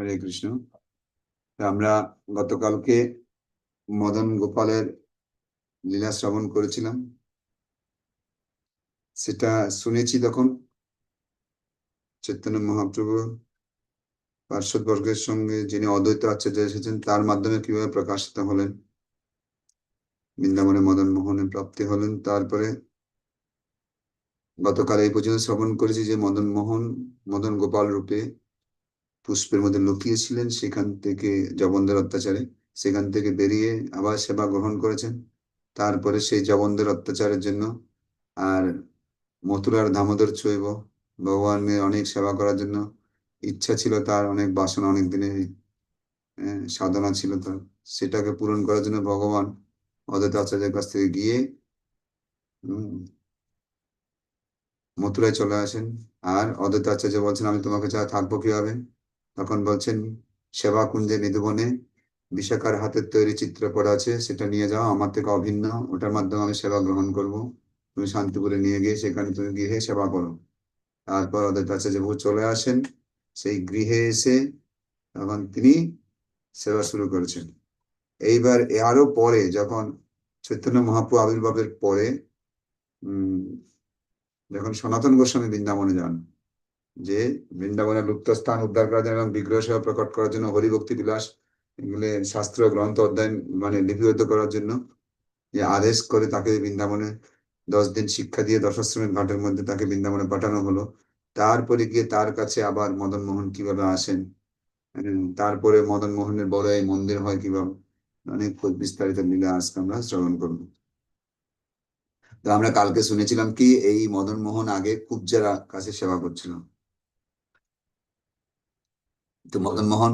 হরে কৃষ্ণ। আমরা গতকালকে মদন গোপালের লীলা শ্রবণ করেছিলাম। সেটা শুনেছি তখন। চৈতন্য মহাপ্রভু পার্শ্বদ বর্গের সঙ্গে যিনি অদ্বৈত আচার্য এসেছেন, তার মাধ্যমে কীভাবে প্রকাশিত হলেন, বৃন্দাবনে মদন মোহনে প্রাপ্তি হলেন, তারপরে গতকাল এই পর্যন্ত শ্রবণ করেছি যে মদন মোহন, মদন গোপাল রূপে পুষ্পের মধ্যে লুকিয়েছিলেন, সেখান থেকে জবনদের অত্যাচারে, সেখান থেকে বেরিয়ে আবার সেবা গ্রহণ করেছেন। তারপরে সেই জবনদের অত্যাচারের জন্য আর মথুরার দামোদর চৈব ভগবানের অনেক সেবা করার জন্য ইচ্ছা ছিল তার, অনেক বাসনা অনেক দিনের সাধনা ছিল তার। সেটাকে পূরণ করার জন্য ভগবান অদ্বৈত আচার্যের কাছ থেকে গিয়ে মথুরায় চলে আসেন। আর অদ্বৈত আচার্য বলছেন, আমি তোমাকে ছাড়া থাকব কীভাবে? তখন বলছেন, সেবা কুঞ্জে নিধুবনে বিশাখার হাতের তৈরি চিত্রপট আছে, সেটা নিয়ে যাও, আমার থেকে অভিন্ন, ওটার মাধ্যমে আমি সেবা গ্রহণ করব। তুমি শান্তিপুরে নিয়ে গিয়ে সেখানে তুমি গৃহে সেবা করো। তারপর অদ্বৈত আচার্য বহু চলে আসেন, সেই গৃহে এসে তখন তিনি সেবা শুরু করেছেন। এইবার আরও পরে যখন চৈতন্য মহাপ্রভু আবির্ভাবের পরে, উম, যখন সনাতন গোস্বামী বৃন্দাবনে যান যে বৃন্দাবনের লুপ্ত স্থান উদ্ধার করার জন্য এবং বিগ্রহ সেবা প্রকট করার জন্য হরিভক্তি বিলাস এগুলো শাস্ত্র গ্রন্থ অধ্যয়ন মানে লিপিবদ্ধ করার জন্য যে আদেশ করে তাকে বৃন্দাবনে দশ দিন শিক্ষা দিয়ে দশাশ্রমের ঘাটের মধ্যে তাকে বৃন্দাবনে পাঠানো হলো। তারপরে গিয়ে তার কাছে আবার মদন মোহন কীভাবে আসেন? তারপরে মদন মোহনের বড় এই মন্দির হয় কীভাবে? অনেক বিস্তারিত লীলা আজকে আমরা শ্রবণ করব। তো আমরা কালকে শুনেছিলাম কি এই মদন মোহন আগে কুবজারা কাছে সেবা করছিল। তো মদন মোহন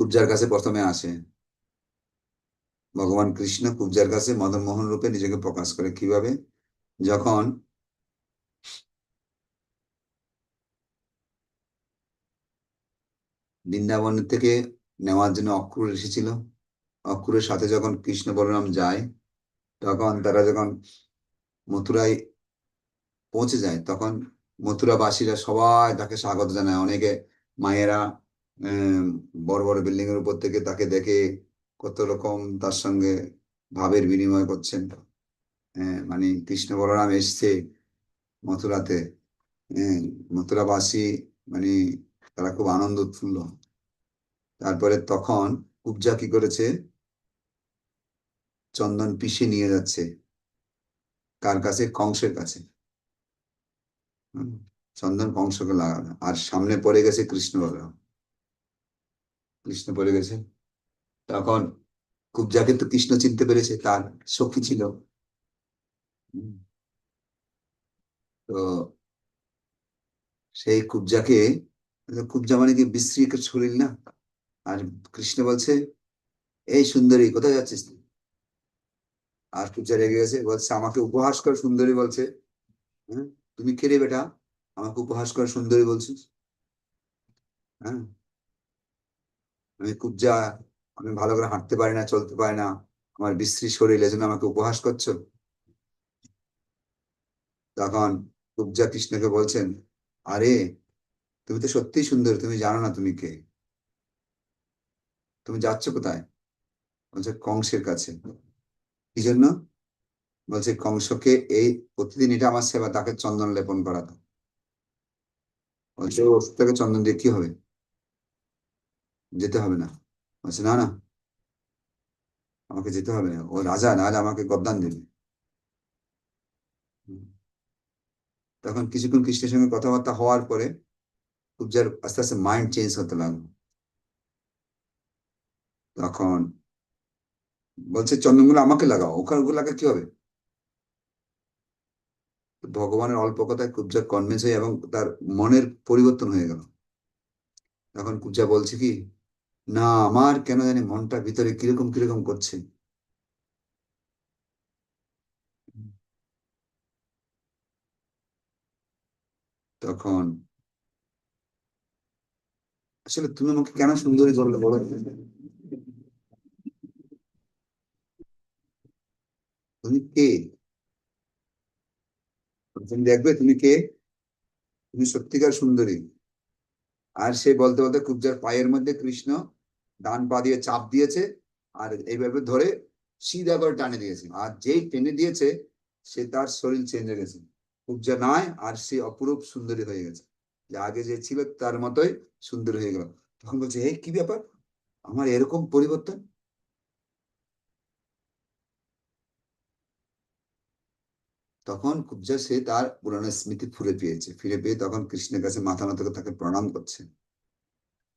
কুবজার কাছে প্রথমে আসে। ভগবান কৃষ্ণ কুবজার কাছে মদন মোহন রূপে নিজেকে প্রকাশ করে কীভাবে? যখন বৃন্দাবন থেকে নেওয়ার জন্য অক্রুর এসেছিল। অক্রুরের সাথে যখন কৃষ্ণ বলরাম যায়, তখন তারা যখন মথুরায় পৌঁছে যায়, তখন মথুরাবাসীরা সবাই তাকে স্বাগত জানায়। অনেকে মায়েরা বড় বড় বিল্ডিং এর উপর থেকে তাকে দেখে কত রকম তার সঙ্গে ভাবের বিনিময় করছেন। আহ, মানে কৃষ্ণ বলরাম এসছে মথুরাতে। আহ, মথুরাবাসী মানে তারা খুব আনন্দ উৎফুল্ল। তারপরে তখন কুবজা কি করেছে? চন্দন পিষে নিয়ে যাচ্ছে। কার কাছে কংসের কাছে। চন্দন কংসকে লাগানো। আর সামনে পড়ে গেছে কৃষ্ণ বলরাম। কৃষ্ণ পড়ে গেছে। তখন কুবজাকে তো কৃষ্ণ চিনতে পেরেছে তার সখী ছিল। তো সেই কুবজাকে কুবজা মানে কি বিশ্রী শরীর না? আর কৃষ্ণ বলছে এই সুন্দরী কোথায় যাচ্ছিস তুই? আর কুবজা রেগে গেছে বলছে আমাকে উপহাস কর সুন্দরী বলছে। হ্যাঁ? তুমি কে রে বেটা? আমাকে উপহাস কর সুন্দরী বলছিস? হ্যাঁ? আমি কুবজা আমি ভালো করে হাঁটতে পারি না, চলতে পারি না, আমার বিশ্রী শরীর এজন্য আমাকে উপহাস করছ? তখন কুবজা কৃষ্ণকে বলছেন, আরে, তুমি তো সত্যিই সুন্দর, তুমি জানো না তুমি কে? তুমি যাচ্ছ কোথায়? বলছে, কংসের কাছে। কি জন্য? বলছে, কংসকে এই প্রতিদিন এটা আমার সেবা, তাকে চন্দন লেপন করাতো। বলছে থেকে চন্দন দিয়ে কি হবে? যেতে হবে না। বলছে, না না, আমাকে যেতে হবে না। ও রাজা রাজা আমাকে গদ্দান দেবে। তখন কিছুক্ষণ কৃষ্ণের সঙ্গে কথাবার্তা হওয়ার পরে কুবজার আস্তে আস্তে মাইন্ড চেঞ্জ হতে লাগল। তখন বলছে, চন্দনগুলো আমাকে লাগাও, ওখানে ওগুলো লাগা কি হবে? ভগবানের অল্প কথায় কুবজা কনভিন্স হয়ে এবং তার মনের পরিবর্তন হয়ে গেল। তখন কুবজা বলছে কি না, আমার কেন জানি মনটা ভিতরে কীরকম কীরকম করছে। তখন আসলে তুমি আমাকে কেন সুন্দরী করলে বলো? তুমি কে? তুমি দেখবে তুমি কে? তুমি সত্যিকার সুন্দরী। আর সে বলতে বলতে কুবজার পায়ের মধ্যে কৃষ্ণ ডান পা দিয়ে চাপ দিয়েছে আর এইভাবে ধরে সিধা করে টানে দিয়েছে। আর যেই টেনে দিয়েছে, সে তার শরীর চেঞ্জ হয়ে গেছে। কুবজা নয় আর সে অপরূপ সুন্দরী হয়ে গেছে। যে আগে যে ছিল তার মতোই সুন্দর হয়ে গেল। তখন বলছে, এই কি ব্যাপার? আমার এরকম পরিবর্তন? তখন কুবজা সে তার পুরানো স্মৃতি ফিরে পেয়েছে। ফিরে পেয়ে তখন কৃষ্ণের কাছে মাথা নত তাকে প্রণাম করছে।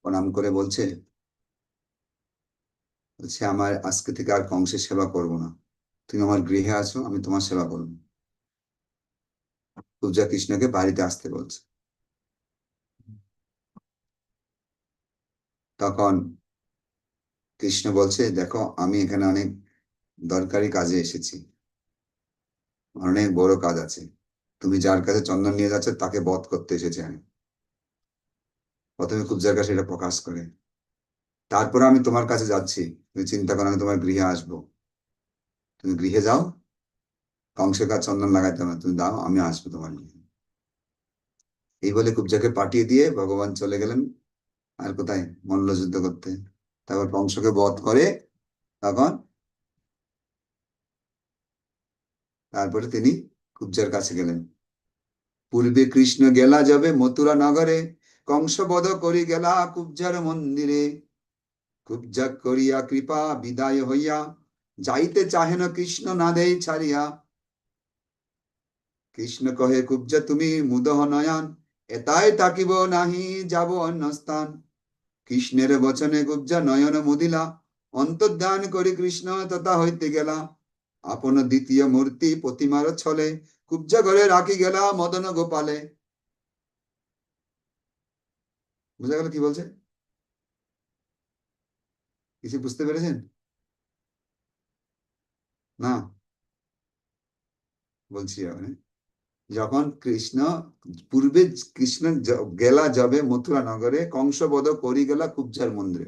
প্রণাম করে বলছে বলছে, আমার আজকে থেকে আর কংসের সেবা করব না। তুমি আমার গৃহে আছো, আমি তোমার সেবা করব কুবজা কৃষ্ণকে বাড়িতে আসতে বলছে। তখন কৃষ্ণ বলছে, দেখো, আমি এখানে অনেক দরকারি কাজে এসেছি। অনেক বড় কাজ আছে। তুমি যার কাছে চন্দন নিয়ে যাচ্ছ, তাকে বধ করতে এসেছি আমি। প্রথমে কুবজার কাছে এটা প্রকাশ করে। তারপরে আমি তোমার কাছে যাচ্ছি। তুমি চিন্তা করো, আমি তোমার গৃহে আসব। তুমি গৃহে যাও। কংসের কাজ চন্দন লাগাইতে হবে তুমি দাও, আমি আসব তোমার গৃহে। এই বলে কুবজাকে পাঠিয়ে দিয়ে ভগবান চলে গেলেন। আর কোথায়? মল্লযুদ্ধ করতে। তারপর কংসকে বধ করে তখন তারপরে তিনি কুবজার কাছে গেলেন। পূর্বে কৃষ্ণ গেলা যাবে মথুরা নগরে কংস বধ করি গেলা কুবজার মন্দিরে। কুবজা করিয়া কৃপা বিদায় হইয়া, যাইতে চাহেন কৃষ্ণ না দেই ছাড়িয়া। কৃষ্ণ কহে কুবজা তুমি মুদহ নয়ন, এতাই তাকিব নাহি, যাব অন্য স্থান। কৃষ্ণের বচনে কুবজা নয়ন মুদিলা, অন্তর্ধান করি কৃষ্ণ তথা হইতে গেলা। আপন দ্বিতীয় মূর্তি প্রতিমার ছলে কুবজা ঘরে রাখি গেলা মদন গোপালে। বুঝা গেল কি বলছে? কিছু বুঝতে পেরেছেন? না। বলছি যখন কৃষ্ণ, পূর্বে কৃষ্ণ গেলা যাবে মথুরা নগরে কংসবধ করি গেলা কুবজার মন্দিরে।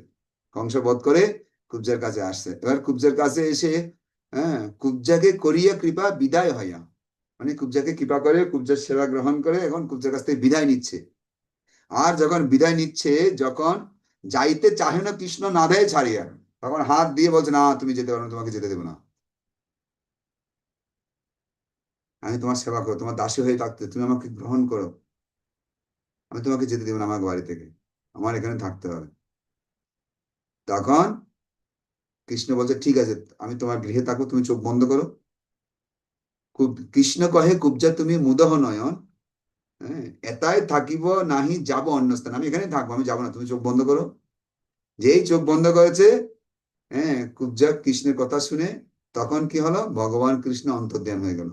কংসবধ করে কুবজার কাছে আসছে। এবার কুবজার কাছে এসে হ্যাঁ কুবজাকে করিয়া কৃপা বিদায় হইয়া মানে কুবজাকে কৃপা করে, কুবজার সেবা গ্রহণ করে, এখন কুবজার কাছ থেকে বিদায় নিচ্ছে। আর যখন বিদায় নিচ্ছে, যখন যাইতে চাহে না কৃষ্ণ না দেয় ছাড়িয়া, তখন হাত দিয়ে বলছে, না, তুমি যেতে পারো তোমাকে যেতে দেবো না। আমি তোমার সেবা করো, তোমার দাসী হয়ে থাকতে, তুমি আমাকে গ্রহণ করো। আমি তোমাকে যেতে দেবো না আমার বাড়ি থেকে। আমার এখানে থাকতে হবে। তখন কৃষ্ণ বলছে, ঠিক আছে, আমি তোমার গৃহে থাকব, তুমি চোখ বন্ধ করো। কৃষ্ণ কহে, কুবজা, তুমি মুদহ নয়ন। হ্যাঁ থাকিব নাহি যাব অন্য স্থান। আমি এখানে থাকব, আমি যাব না, তুমি চোখ বন্ধ করো। যেই চোখ বন্ধ করেছে হ্যাঁ কুবজা কৃষ্ণের কথা শুনে তখন কি হলো? ভগবান কৃষ্ণ অন্তর্ধ্যান হয়ে গেল।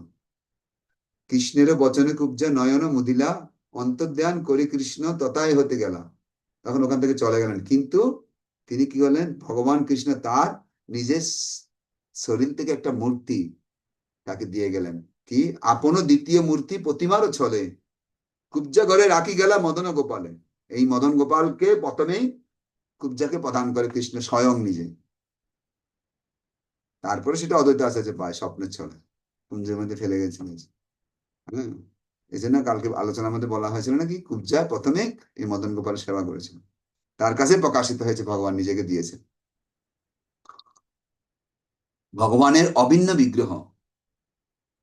কৃষ্ণের বচনে কুবজা নয়ন মুদিলা অন্তর্ধ্যান করি কৃষ্ণ তথাই হতে গেল। তখন ওখান থেকে চলে গেলেন। কিন্তু তিনি কি করলেন? ভগবান কৃষ্ণ তার নিজের শরীর থেকে একটা মূর্তি তাকে দিয়ে গেলেন। কি? আপন দ্বিতীয় মূর্তি প্রতিমারও ছলে। কুবজা ঘরে রাখি গেলা মদন গোপালে। এই মদন গোপালকে প্রথমেই কুবজাকে প্রদান করে কৃষ্ণ স্বয়ং নিজে। তারপরে সেটা অদ্বৈত আছে পায়, স্বপ্নের ছলে। কুঞ্জের মধ্যে ফেলে গেছে। হ্যাঁ এই জন্য কালকে আলোচনার মধ্যে বলা হয়েছিল নাকি কুবজা প্রথমে এই মদন গোপাল সেবা করেছিল। তার কাছে প্রকাশিত হয়েছে, ভগবান নিজেকে দিয়েছে ভগবানের অভিন্ন বিগ্রহ।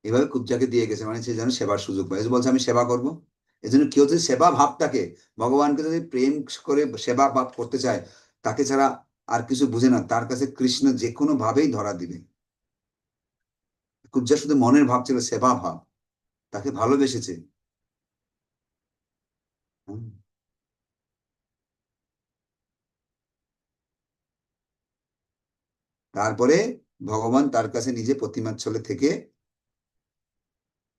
এভাবে কুবজাকে দিয়ে গেছে মানে সে যেন সেবার সুযোগ পায়। বলছে, আমি সেবা করব। এই জন্য কেউ যদি সেবা ভাবটাকে, ভগবানকে যদি প্রেম করে সেবা ভাব করতে চায়, তাকে ছাড়া আর কিছু বুঝে না, তার কাছে কৃষ্ণ যে কোনো ভাবেই ধরা দিবে। কুবজা শুধু মনের ভাব ছিল, সেবা ভাব। তাকে ভালোবেসেছে। তারপরে ভগবান তার কাছে নিজে প্রতিমার ছলে থেকে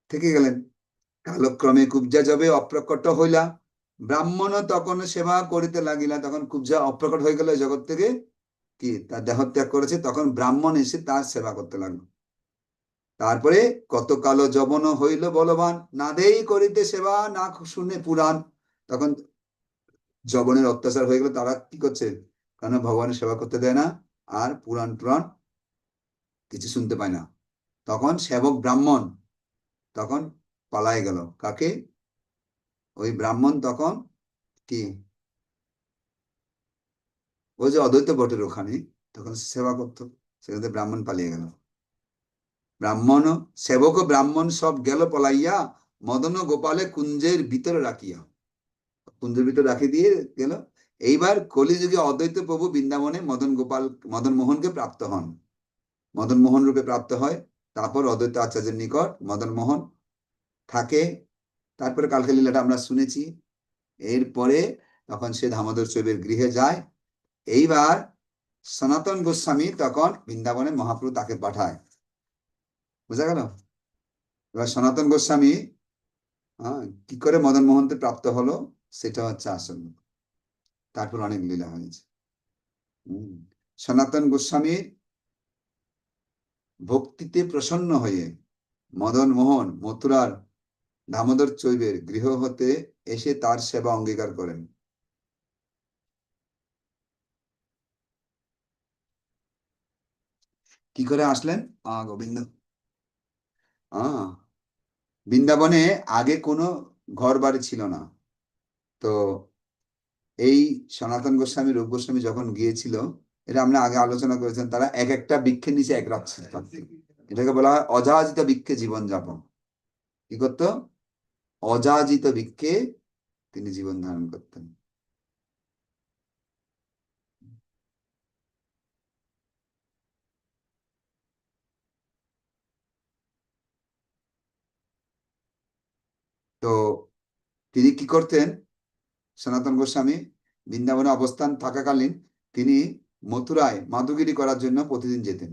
থেকে গেলেন। কালক্রমে কুবজা যাবে অপ্রকট হইলা। ব্রাহ্মণ তখন সেবা করিতে লাগিলা। তখন কুবজা অপ্রকট হয়ে গেল জগৎ থেকে। কি? তার দেহত্যাগ করেছে। তখন ব্রাহ্মণ এসে তার সেবা করতে লাগল। তারপরে কত কালো যবন হইল বলবান না দেই করিতে সেবা না শুনে পুরাণ। তখন যবনের অত্যাচার হয়ে গেল। তারা কি করছে? কেন ভগবানের সেবা করতে দেয় না? আর পুরাণ টুরাণ কিছু শুনতে পায় না। তখন সেবক ব্রাহ্মণ তখন পালায় গেল। কাকে? ওই ব্রাহ্মণ তখন কি? ওই যে অদ্বৈত বটের ওখানে, তখন সেবা করতো। সেখানে ব্রাহ্মণ পালিয়ে গেল। ব্রাহ্মণ, সেবক ব্রাহ্মণ সব গেল পলাইয়া মদন গোপালে কুঞ্জের ভিতরে রাখিয়া। কুঞ্জের ভিতরে রাখি দিয়ে গেল। এইবার কলিযুগে অদ্বৈত প্রভু বৃন্দাবনে মদন গোপাল, মদন মোহনকে প্রাপ্ত হন। মদন মোহন রূপে প্রাপ্ত হয়। তারপর অদ্বৈত আচার্যের নিকট মদন মোহন থাকে। তারপরে কালকে লীলাটা আমরা শুনেছি। এরপরে তখন সে দামোদর চৈবের গৃহে যায়। এইবার সনাতন গোস্বামী তখন বৃন্দাবনে মহাপ্রভু তাকে পাঠায়। বুঝা গেল? এবার সনাতন গোস্বামী কি করে মদন মোহনতে প্রাপ্ত হলো? সেটা হচ্ছে আসল। তারপর অনেক লীলা হয়েছে। সনাতন গোস্বামীর ভক্তিতে প্রসন্ন হয়ে মদন মোহন মথুরার দামোদর চৈবের গৃহ হতে এসে তার সেবা অঙ্গীকার করেন। কি করে আসলেন? গোবিন্দ। বৃন্দাবনে আগে কোনো ঘর বাড়ি ছিল না। তো এই সনাতন গোস্বামী রূপ গোস্বামী যখন গিয়েছিল এটা আমরা আগে আলোচনা করেছেন তারা এক একটা বৃক্ষের নিচে এক রাত থাকতেন এটাকে বলা হয় অযাচিত বৃক্ষে জীবনযাপন। কি করতো? অযাচিত বৃক্ষে তিনি জীবন ধারণ করতেন। তো তিনি কি করতেন? সনাতন গোস্বামী বৃন্দাবনে অবস্থান থাকাকালীন তিনি মথুরায় মাধুগিরি করার জন্য প্রতিদিন যেতেন।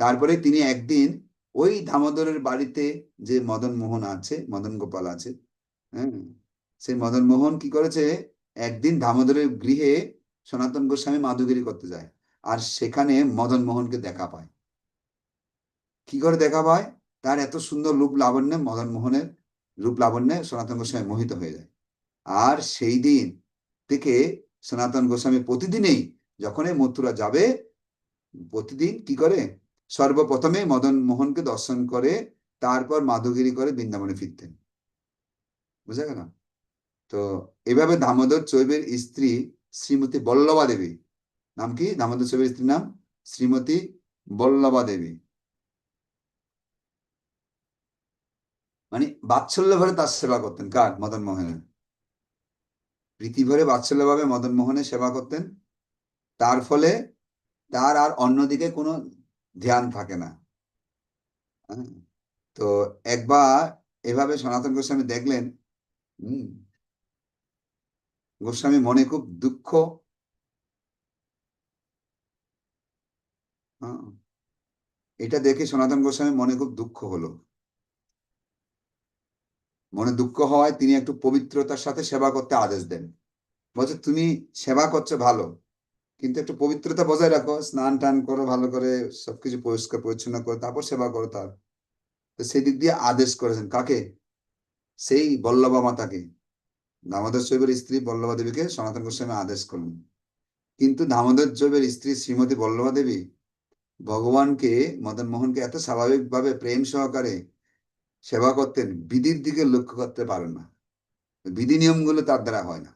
তারপরে তিনি একদিন ওই দামোদরের বাড়িতে যে মদন মোহন আছে, মদন গোপাল আছে হ্যাঁ সেই মদন মোহন কি করেছে? একদিন দামোদরের গৃহে সনাতন গোস্বামী মাধুগিরি করতে যায় আর সেখানে মদন মোহনকে দেখা পায়। কি করে দেখা পায়? তার এত সুন্দর রূপ লাবণ্যে, মদন মোহনের রূপ লাবণ্যে সনাতন গোস্বামী মোহিত হয়ে যায়। আর সেই দিন থেকে সনাতন গোস্বামী প্রতিদিনই যখনই মথুরা যাবে, প্রতিদিন কি করে? সর্বপ্রথমে মদন মোহনকে দর্শন করে, তারপর মাধুগিরি করে বৃন্দাবনে ফিরতেন। বুঝা গেল তো এভাবে দামোদর চৈবের স্ত্রী শ্রীমতী বল্লভা দেবী, নাম কি? দামোদর চৈবের স্ত্রীর নাম? শ্রীমতী বল্লভা দেবী। মানে বাৎসল্য ভরে তার সেবা করতেন। কার? মদন মোহনের। প্রীতি ভরে বাৎসল্য ভাবে মদন মোহনের সেবা করতেন। তার ফলে তার আর অন্যদিকে কোনো ধ্যান থাকে না। হ্যাঁ? তো একবার এভাবে সনাতন গোস্বামী দেখলেন হম গোস্বামী মনে খুব দুঃখ। হ্যাঁ, এটা দেখে সনাতন গোস্বামী মনে খুব দুঃখ হলো। মনে দুঃখ হওয়ায় তিনি একটু পবিত্রতার সাথে সেবা করতে আদেশ দেন। বলছে, তুমি সেবা করছ ভালো, কিন্তু একটু পবিত্রতা বজায় রাখো, স্নান টান করো ভালো করে, সবকিছু পরিষ্কার পরিচ্ছন্ন করো, তারপর সেবা করো তার। তো সেই দিক দিয়ে আদেশ করেছেন। কাকে? সেই বল্লভা মাতাকে। দামোদর চৈবের স্ত্রী বল্লভা দেবীকে সনাতন গোস্বামী আদেশ করলেন। কিন্তু দামোদর চৈবের স্ত্রী শ্রীমতী বল্লভা দেবী ভগবানকে মদন মোহনকে এত স্বাভাবিকভাবে প্রেম সহকারে সেবা করতেন বিধির দিকে লক্ষ্য করতে পারেন না। বিধি নিয়মগুলো তার দ্বারা হয় না।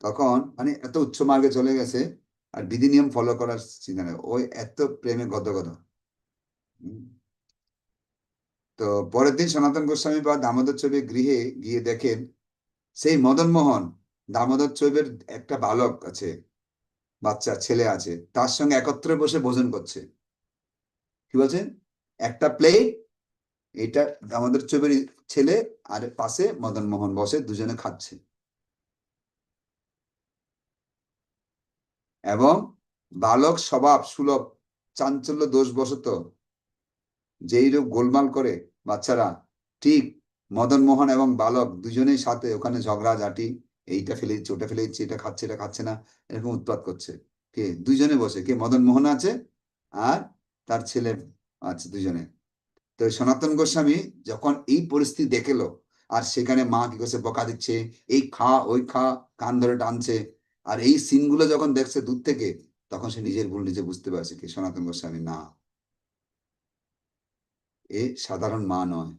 তখন মানে এত উচ্চ মার্গে চলে গেছে আর বিধি নিয়ম ফলো করার চিন্তা নেই। ওই এত প্রেমে গদ গদ তো পরের দিন সনাতন গোস্বামী বা দামোদর চৈবের গৃহে গিয়ে দেখেন, সেই মদন মোহন, দামোদর চৈবের একটা বালক আছে, বাচ্চা, ছেলে আছে, তার সঙ্গে একত্রে বসে ভোজন করছে। কি বলছেন? একটা প্লেট এটা আমাদের চৈবের ছেলে আর পাশে মদন মোহন বসে, দুজনে খাচ্ছে। এবং বালক স্বভাব সুলভ, চাঞ্চল্য দোষবশত, যেই রূপ গোলমাল করে বাচ্চারা, ঠিক মদন মোহন এবং বালক দুজনেই সাথে ওখানে ঝগড়া ঝাঁটি এইটা ফেলে দিচ্ছে ওটা ফেলে দিচ্ছে এটা খাচ্ছে এটা খাচ্ছে না, এরকম উৎপাত করছে। কে? দুজনে বসে। কে? মদন মোহন আছে আর তার ছেলে আছে দুজনে। তো সনাতন গোস্বামী যখন এই পরিস্থিতি দেখেলো আর সেখানে মা কি করছে, বকা দিচ্ছে, এই খা, ওই খা, কান ধরে টানছে। আর এই সিনগুলো যখন দেখছে দূর থেকে, তখন সে নিজের ভুল নিজে বুঝতে পারছে কি সনাতন গোস্বামী না। এ সাধারণ মা নয়।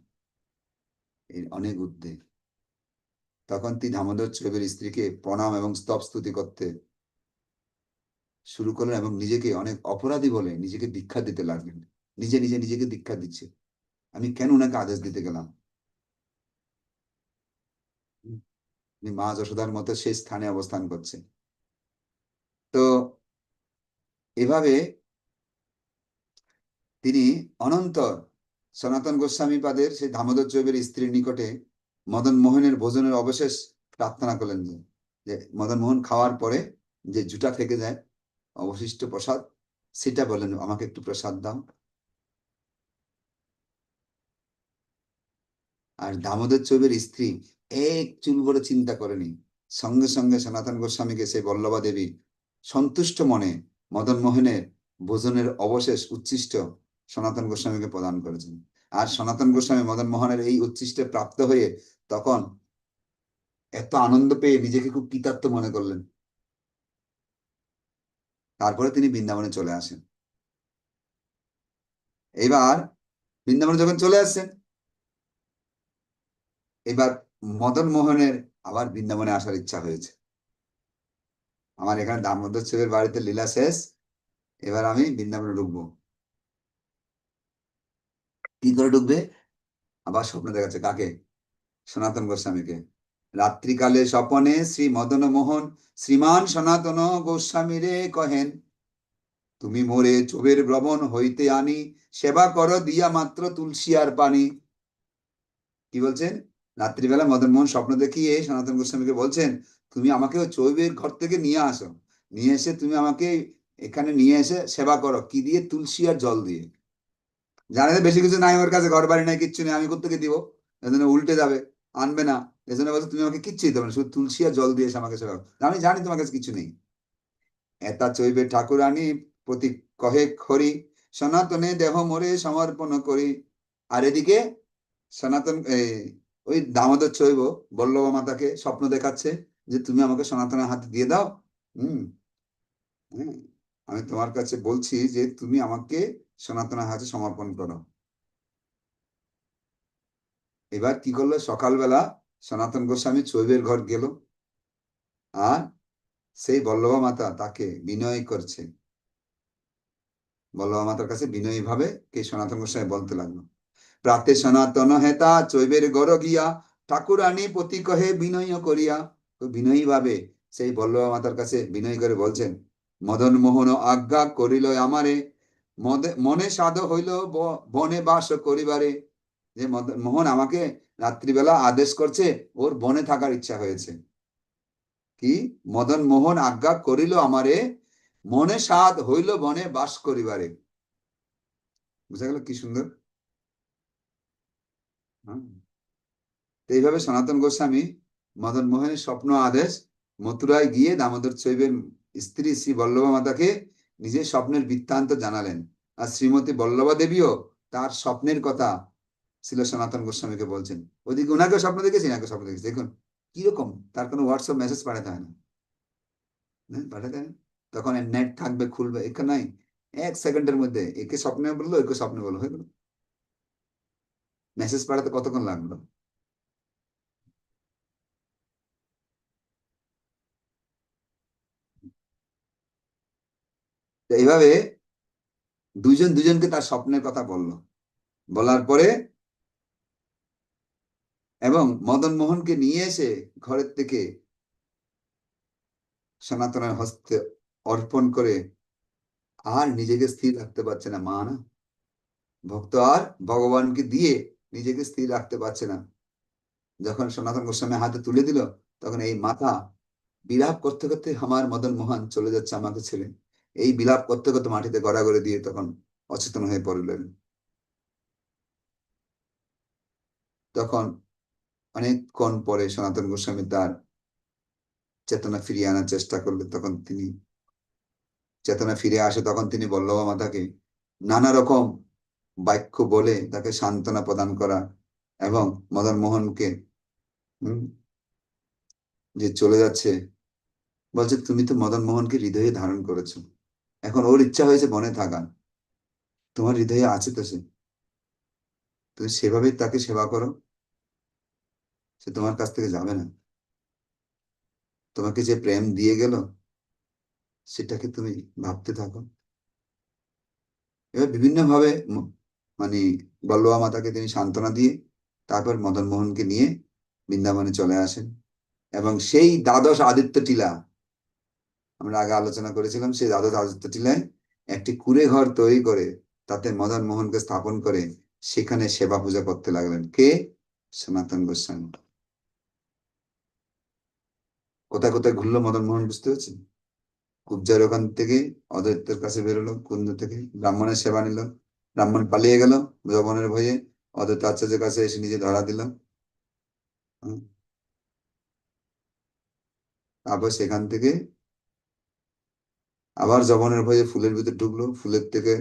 এর অনেক উদ্বেগ। তখন তিনি দামোদর চৈবের স্ত্রীকে প্রণাম এবং স্তব স্তুতি করতে শুরু করলেন এবং নিজেকে অনেক অপরাধী বলে নিজেকে দীক্ষা দিতে লাগলেন। নিজে নিজে, নিজেকে দীক্ষা দিচ্ছে। আমি কেন ওনাকে আদেশ দিতে গেলাম? মা যশোদার মতো সেই স্থানে অবস্থান করছে। তো এভাবে তিনি অনন্তর সনাতন গোস্বামী পাদের সেই দামোদর চৈবের স্ত্রীর নিকটে মদন মোহনের ভোজনের অবশেষ প্রার্থনা করলেন যে যে মদন মোহন খাওয়ার পরে যে জুটা থেকে যায়, অবশিষ্ট প্রসাদ, সেটা বলেন আমাকে একটু প্রসাদ দাও। আর দামোদর চৌবের স্ত্রী এক চুল করে চিন্তা করেনি। সঙ্গে সঙ্গে সনাতন গোস্বামীকে সেই বল্লভা দেবী সন্তুষ্ট মনে মদন মোহনের ভোজনের অবশেষ উচ্ছিষ্ট সনাতন গোস্বামীকে প্রদান করেছেন। আর সনাতন গোস্বামী মদন মোহনের এই উচ্ছিষ্টে প্রাপ্ত হয়ে তখন এত আনন্দ পেয়ে নিজেকে খুব কৃতার্থ মনে করলেন। তারপরে তিনি বৃন্দাবনে চলে আসেন। এবার বৃন্দাবনে যখন চলে আসছেন এবার মদন মোহনের আবার বৃন্দাবনে আসার ইচ্ছা হয়েছে। আমার এখানে দামোদর শিবের বাড়িতে লীলা শেষ, এবার আমি বৃন্দাবনে ঢুকবো। কি করে ঢুকবে? আবার স্বপ্ন দেখাচ্ছে কাকে? সনাতন গোস্বামীকে। রাত্রিকালে স্বপনে শ্রী মদন মোহন, শ্রীমান সনাতন গোস্বামী রে কহেন, তুমি মোরে চোবের ভ্রমণ হইতে আনি, সেবা কর দিয়া মাত্র তুলসী আর পানি। কি বলছেন? রাত্রিবেলা মদন মোহন স্বপ্ন দেখিয়ে সনাতন গোস্বামীকে বলছেন, তুমি আমাকে ওই চৈবের ঘর থেকে নিয়ে আসো। নিয়ে এসে তুমি আমাকে এখানে নিয়ে এসে সেবা করো, কি দিয়ে? তুলসী আর জল দিয়ে। জানে বেশি কিছু নাই ওর কাছে ঘর বাড়ি নাই, কিচ্ছু নেই, আমি কোথেকে দিব? এজন্য উল্টে যাবে, আনবে না। এজন্য বলছে, তুমি আমাকে কিচ্ছুই দেবে না, শুধু তুলসী আর জল দিয়ে এসে আমাকে সেবা করো। আমি জানি তোমার কাছে কিছু নেই। এতা চৈবে ঠাকুরানী প্রতি কহে খরি সনাতনে দেহ মোরে সমর্পণ করি। আর এদিকে সনাতন ওই দামোদর চৈব বল্লভা মাতাকে স্বপ্ন দেখাচ্ছে যে তুমি আমাকে সনাতনের হাতে দিয়ে দাও। হুম আমি তোমার কাছে বলছি যে তুমি আমাকে সনাতনের হাতে সমর্পণ করো। এবার কি করল? সকালবেলা সনাতন গোস্বামী চৈবের ঘর গেল আর সেই বল্লভা মাতা তাকে বিনয় করছে। বল্লভা মাতার কাছে বিনয়ী ভাবে কে সনাতন গোস্বামী বলতে লাগল? প্রাতে সনাতন হেতা চৈবের গর গিয়া, ঠাকুরানী পতি কহে বিনয় করিয়া। বিনয়ী ভাবে সেই বল্লভা মাতার কাছে বিনয় করে বলছেন, মদন মোহন আজ্ঞা করিল আমারে মনে সাধ হইল বনে বাস করিবারে। যে মদন মোহন আমাকে রাত্রিবেলা আদেশ করছে, ওর বনে থাকার ইচ্ছা হয়েছে। কি? মদন মোহন আজ্ঞা করিল আমারে, মনে সাধ হইল বনে বাস করিবারে। বুঝা গেল কি সুন্দর? এইভাবে সনাতন গোস্বামী মদন মোহনের স্বপ্ন আদেশ মথুরায় গিয়ে দামোদর চৈবের স্ত্রী শ্রী বল্লভা মাতাকে নিজের স্বপ্নের বৃত্তান্ত জানালেন। আর শ্রীমতী বল্লভা দেবীও তার স্বপ্নের কথা ছিল সনাতন গোস্বামীকে বলছেন। ওদিকে ওনাকেও স্বপ্ন দেখেছি এনাকে স্বপ্ন দেখেছি দেখুন কীরকম? তার কোনো হোয়াটসঅ্যাপ মেসেজ পাঠাতে হয় না। হ্যাঁ, পাঠাতে হয় তখন নেট থাকবে খুলবে এখানে নাই। এক সেকেন্ডের মধ্যে একে স্বপ্নে বলল একে স্বপ্নে বলল হয়ে গেল। মেসেজ পাঠাতে কতক্ষণ লাগল? এইভাবে দুজন দুজনকে তার স্বপ্নের কথা বলল। বলার পরে এবং মদন মোহনকে নিয়ে এসে ঘরের থেকে সনাতনের হস্তে অর্পণ করে, আর নিজেকে স্থির রাখতে পারছে না। মা না, ভক্ত আর ভগবানকে দিয়ে নিজেকে স্থির রাখতে পারছে না। যখন সনাতন গোস্বামী হাতে তুলে দিল, তখন এই মাথা বিলাপ করতে করতে আমার মদন মোহন চলে যাচ্ছে আমাকে ছেড়ে। এই বিলাপ করতে করতে মাটিতে গড়াগড়ে দিয়ে তখন অচেতন হয়ে পড়লেন। তখন অনেকক্ষণ পরে সনাতন গোস্বামী তার চেতনা ফিরিয়ে আনার চেষ্টা করলেন। তখন তিনি চেতনা ফিরে আসে, তখন তিনি বল্লভা মাতাকে নানা রকম বাক্য বলে তাকে সান্ত্বনা প্রদান করা এবং মদন মোহনকে যে চলে যাচ্ছে, বলছে, তুমি তো মদন মোহনকে হৃদয়ে ধারণ করেছ। এখন ওর ইচ্ছা হয়েছে বনে থাকার। তোমার হৃদয়ে আছে তো সে। তুমি সেভাবেই তাকে সেবা করো। সে তোমার কাছ থেকে যাবে না। তোমাকে যে প্রেম দিয়ে গেল, সেটাকে তুমি ভাবতে থাকো। এবার বিভিন্ন ভাবে মানে বল্লভা মাতাকে তিনি সান্ত্বনা দিয়ে তারপর মদন মোহনকে নিয়ে বৃন্দাবনে চলে আসেন। এবং সেই দ্বাদশ আদিত্য টিলা, আমরা আগে আলোচনা করেছিলাম, সেই দ্বাদশ আদিত্য টিলায় একটি কুড়ে ঘর তৈরি করে তাতে মদন মোহনকে স্থাপন করে সেখানে সেবা পূজা করতে লাগলেন। কে? সনাতন গোস্বামী। কোথায় কোথায় ঘুরলো মদন মোহন বুঝতে পারছেন? কুবজার ওখান থেকে, অদ্বৈতের কাছে বেরোলো, কুন্দ থেকে, ব্রাহ্মণের সেবা নিল ব্রাহ্মণ পালিয়ে গেল যবনের ভয়ে। অদ্বৈত আচার্যের কাছে এসে নিজে ধরা দিল তারপর সেখান থেকে আবার জবনের ভয়ে ফুলের ভিতর ঢুকলো। ফুলের থেকে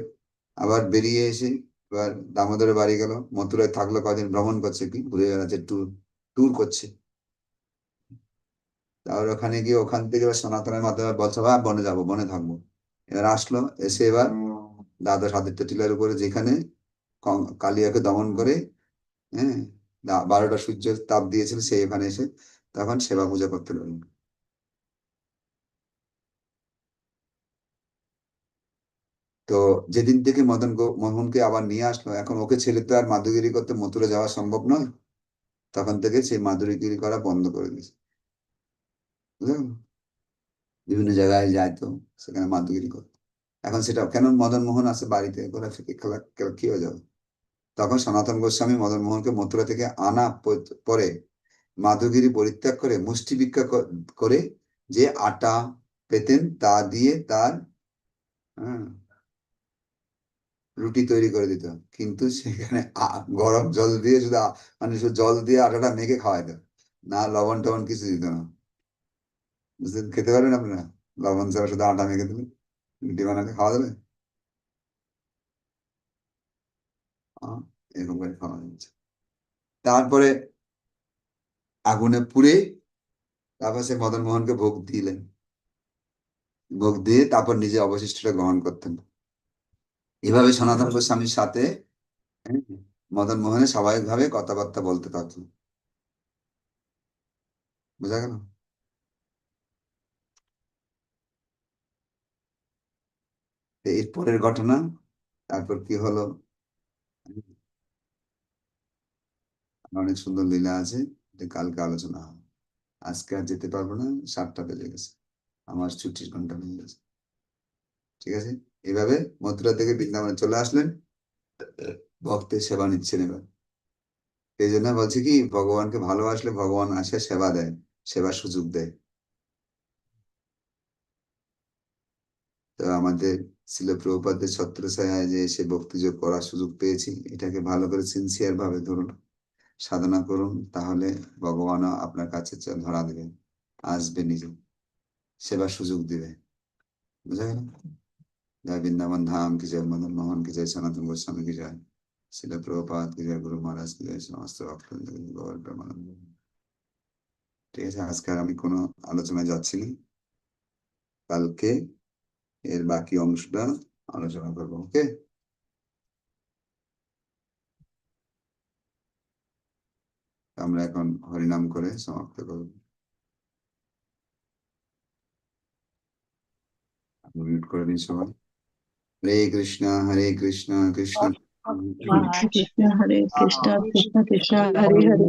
আবার বেরিয়ে এসে এবার দামোদরের বাড়ি গেল। মথুরায় থাকল কদিন, ভ্রমণ করছে কি? ঘুরে বেড়াচ্ছে ট্যুর ট্যুর করছে। তারপর ওখানে গিয়ে ওখান থেকে সনাতনের মাধ্যমে বলছে ভাই বনে যাব, বনে থাকব। এবার আসলো, এসে এবার দ্বাদশ আদিত্য টিলার উপরে যেখানে কালিয়াকে দমন করে হ্যাঁ বারোটা সূর্যের তাপ দিয়েছিল সে এখানে এসে তখন সেবা পূজা করতে লাগল। তো যেদিন থেকে মদন মোহনকে আবার নিয়ে আসলো, এখন ওকে ছেলে তো আর মাধুগিরি করতে মথুরা যাওয়া সম্ভব নয়। তখন থেকে সেই মাধুরীগিরি করা বন্ধ করে দিয়েছে। বুঝলে গেলো? বিভিন্ন জায়গায় যায় তো সেখানে মাধুগিরি করতো। এখন সেটা কেন মদন মোহন আছে বাড়িতে? ফিকে খেলা কি হয়ে যাবে? তখন সনাতন গোস্বামী মদন মোহনকে মথুরা থেকে আনা পরে মাধুগিরি পরিত্যাগ করে মুষ্টি ভিক্ষা করে যে আটা পেতেন তা দিয়ে তার হ্যাঁ, রুটি তৈরি করে দিত। কিন্তু সেখানে গরম জল দিয়ে শুধু মানে শুধু জল দিয়ে আটাটা মেখে খাওয়াইত। না লবণ টবণ কিছু দিত না। বুঝলেন? খেতে পারবেন আপনারা? লবণ ছাড়া শুধু আটা মেখে দিলে বানালে খাওয়া যাবে এরকম করে খাওয়া যাচ্ছে তারপরে আগুনে পুড়ে তারপর সে মদন মোহনকে ভোগ দিলেন ভোগ দিয়ে তারপর নিজে অবশিষ্টটা গ্রহণ করতেন এভাবে সনাতন গোস্বামীর সাথে মদন মোহনের স্বাভাবিকভাবে কথাবার্তা বলতে থাকতো বোঝা গেল তো এর পরের ঘটনা, তারপর কি হলো? অনেক সুন্দর লীলা আছে কালকে আলোচনা হবে। আজকে আর যেতে পারব না, সাতটা বেজে গেছে। আমার ছুটির ঘণ্টা বেজে গেছে। ঠিক আছে? এভাবে মথুরা থেকে বৃন্দাবনে চলে আসলেন, ভক্তের সেবা নিচ্ছেন এবার। এই জন্য বলছি কি, ভগবানকে ভালোবাসলে ভগবান আসে, সেবা দেয়, সেবার সুযোগ দেয়। তো আমাদের ছিল প্রভুপাদের ছত্রছায়ায় যে এসে ভক্তিযোগ করার সুযোগ পেয়েছি, এটাকে ভালো করে সিনসিয়ার ভাবে ধরুন। সাধনা করুন, তাহলে ভগবানও আপনার কাছে ধরা দেবে, আসবে নিজে। সেবার সুযোগ দিবে। বুঝা গেল? জয় বৃন্দাবন ধাম, কি জয় মদন মোহন, কি জয় সনাতন গোস্বামী, কি জয় শিল প্রভুপাদ, কি জয় গুরু মহারাজ, কি জয় সমস্ত প্রেমানন্দ। ঠিক আছে, আজকে আমি কোনো আলোচনায় যাচ্ছি না। কালকে এর বাকি অংশটা আলোচনা করব, ওকে? আমরা এখন হরিনাম করে সমাপ্ত করব। মিউট করে দিন সবাই। হরে কৃষ্ণ হরে কৃষ্ণ কৃষ্ণ। কৃষ্ণ, হরে কৃষ্ণ কৃষ্ণ কৃষ্ণ, হরে হরে।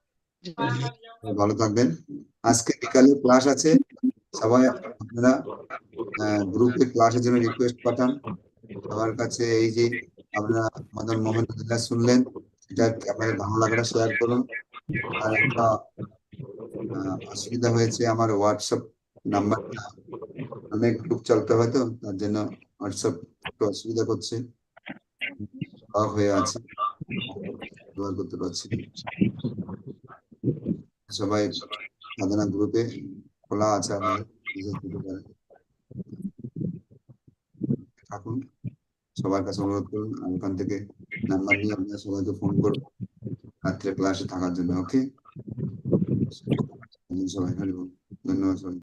ভালো থাকবেন। আজকে বিকালে ক্লাস আছে। সবাই আপনারা গ্রুপে ক্লাসের জন্য রিকোয়েস্ট পাঠান। সবার কাছে এই যে আপনারা মদন মোহন শুনলেন এটা আপনাদের ভালো লাগাটা শেয়ার করুন। আর একটা অসুবিধা হয়েছে আমার হোয়াটসঅ্যাপ নাম্বারটা। অনেক গ্রুপ চলতে হয় তো, তার জন্য হোয়াটসঅ্যাপ একটু অসুবিধা করছে। হয়ে আছে। ব্যবহার করতে পারছি। সবাই সাধনা গ্রুপে খোলা আছে। থাকুন, সবার কাছে অনুরোধ করুন আর ওখান থেকে নাম্বার নিয়ে আপনার সবাইকে ফোন করুন রাত্রে ক্লাসে থাকার জন্য ওকে সবাই ধন্যবাদ সবাই